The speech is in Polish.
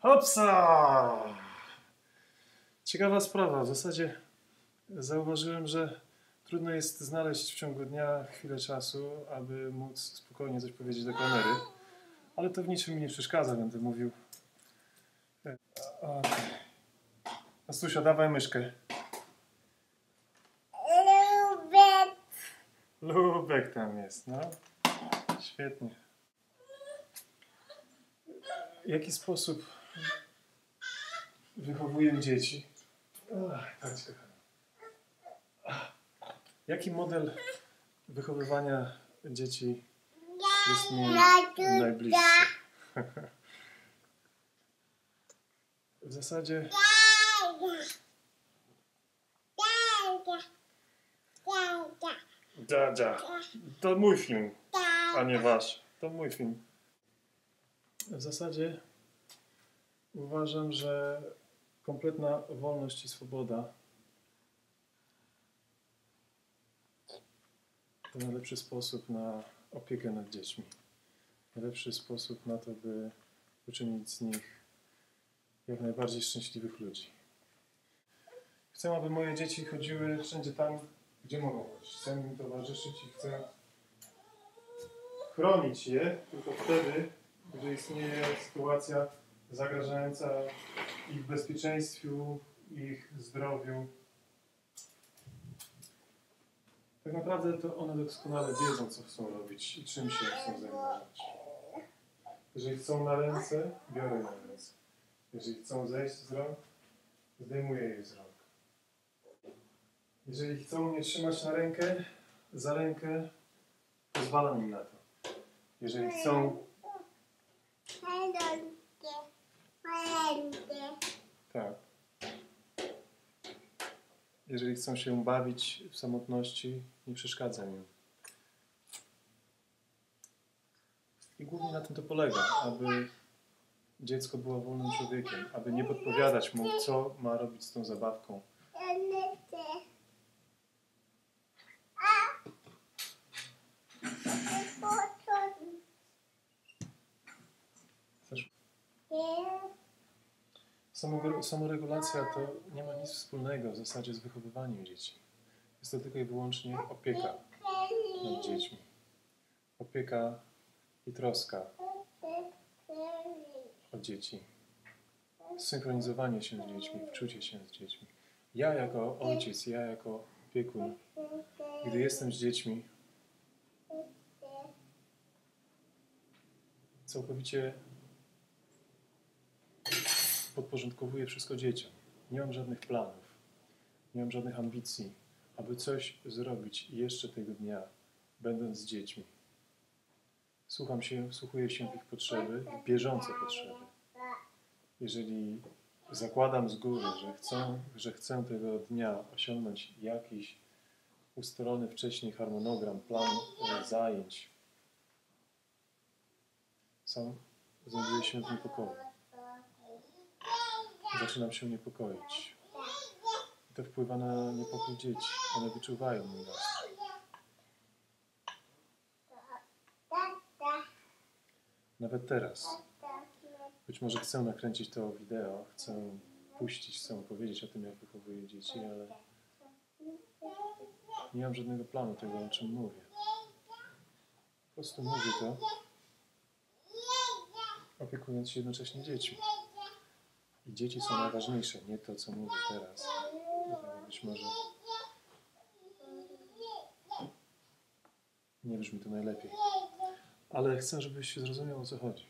Hopsa! Ciekawa sprawa. W zasadzie zauważyłem, że trudno jest znaleźć w ciągu dnia chwilę czasu, aby móc spokojnie coś powiedzieć do kamery. Ale to w niczym mi nie przeszkadza, będę mówił. E, Okej. Astusia, dawaj myszkę. Lubię. Lubek tam jest, no. Świetnie. W jaki sposób wychowuję dzieci? Ach, tak. Jaki model wychowywania dzieci jest mi najbliższy? W zasadzie Dziadzia. To mój film, a nie wasz. To mój film. W zasadzie uważam, że kompletna wolność i swoboda to najlepszy sposób na opiekę nad dziećmi. Najlepszy sposób na to, by uczynić z nich jak najbardziej szczęśliwych ludzi. Chcę, aby moje dzieci chodziły wszędzie tam, gdzie mogą chodzić. Chcę im towarzyszyć i chcę chronić je tylko wtedy, gdy istnieje sytuacja zagrażająca ich bezpieczeństwu, ich zdrowiu. Tak naprawdę to one doskonale wiedzą, co chcą robić i czym się chcą zajmować. Jeżeli chcą na ręce, biorę na ręce. Jeżeli chcą zejść z rąk, zdejmuję je z rąk. Jeżeli chcą mnie trzymać na rękę, za rękę, pozwalam im na to. Jeżeli chcą, tak. Jeżeli chcą się bawić w samotności, nie przeszkadzam im. I głównie na tym to polega, aby dziecko było wolnym człowiekiem, aby nie podpowiadać mu, co ma robić z tą zabawką. Chcesz Samoregulacja to nie ma nic wspólnego w zasadzie z wychowywaniem dzieci. Jest to tylko i wyłącznie opieka nad dziećmi. Opieka i troska o dzieci. Synchronizowanie się z dziećmi, wczucie się z dziećmi. Ja jako ojciec, ja jako opiekun, gdy jestem z dziećmi, całkowicie podporządkowuję wszystko dzieciom. Nie mam żadnych planów, nie mam żadnych ambicji, aby coś zrobić jeszcze tego dnia, będąc z dziećmi. Słucham się, wsłuchuję się w ich potrzeby, w bieżące potrzeby. Jeżeli zakładam z góry, że chcę, że chcę tego dnia osiągnąć jakiś ustalony wcześniej harmonogram, plan e, zajęć, sam znajduję się w niepokoju. Zaczynam się niepokoić. I to wpływa na niepokój dzieci. One wyczuwają mój nastrój. Nawet teraz. Być może chcę nakręcić to wideo, chcę puścić, chcę powiedzieć o tym, jak wychowuję dzieci, ale nie mam żadnego planu tego, o czym mówię. Po prostu mówię to, opiekując się jednocześnie dziećmi. I dzieci są najważniejsze, nie to, co mówię teraz. Być może nie brzmi to najlepiej. Ale chcę, żebyś zrozumiał, o co chodzi.